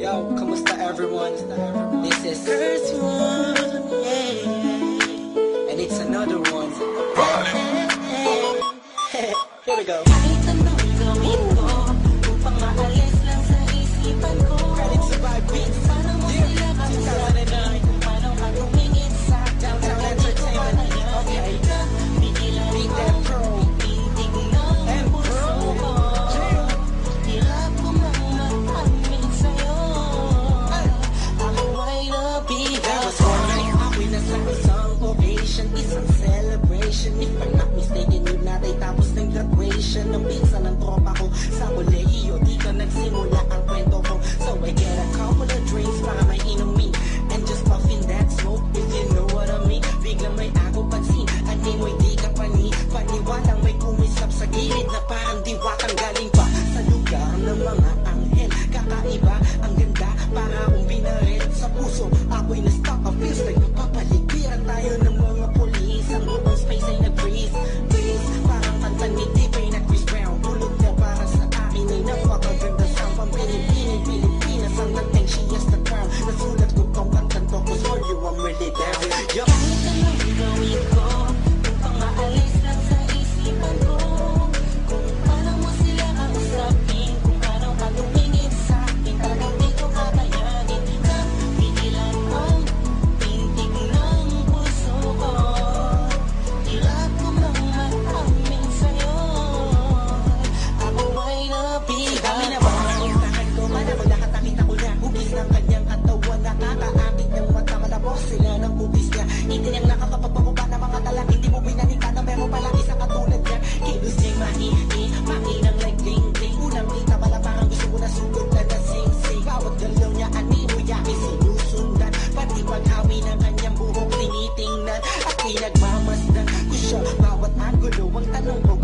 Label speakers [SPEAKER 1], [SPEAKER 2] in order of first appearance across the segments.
[SPEAKER 1] Yo, come on, everyone? This is First One. reflection of me. Itin ang
[SPEAKER 2] nakakapapako ka ng
[SPEAKER 1] mga talang. Hindi mo binalikan na meron pala isang katulad yan Kilos di maihi, mainang like ding ding Unang kita pala parang gusto ko na sugod na nasing sing Bawat galaw niya animo niya ay sinusundan Pati paghawi ng kanyang buhok tinitingnan. At pinagmamasdan ko siya. Bawat angulo ang tanong ko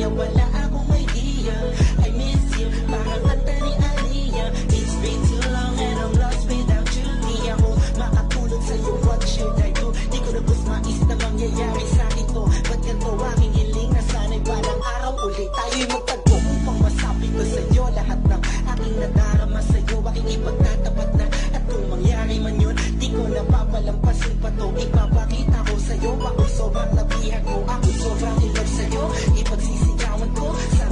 [SPEAKER 1] niya Wala akong idea. I miss you Parang kanta ni Aliyah. It's been too long and I'm lost without you. Di ako makatulog sa'yo What should I do? Di ko lubos mais na mangyayari sa ito. Ba't ganito aking hiling na sana'y Parang araw ulit? Tayo'y magtagpo Upang masabi ko sa'yo. Lahat ng aking nadarama sa'yo Aking ipagtatapat na At kung mangyari man yun Di ko napapalampasin pa to. Ipapakita ko sa'yo Ako sobrang labihan mo Ako sobrang in sa'yo.
[SPEAKER 3] Ipagsisi going cool.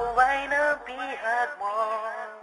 [SPEAKER 3] Why not be as one.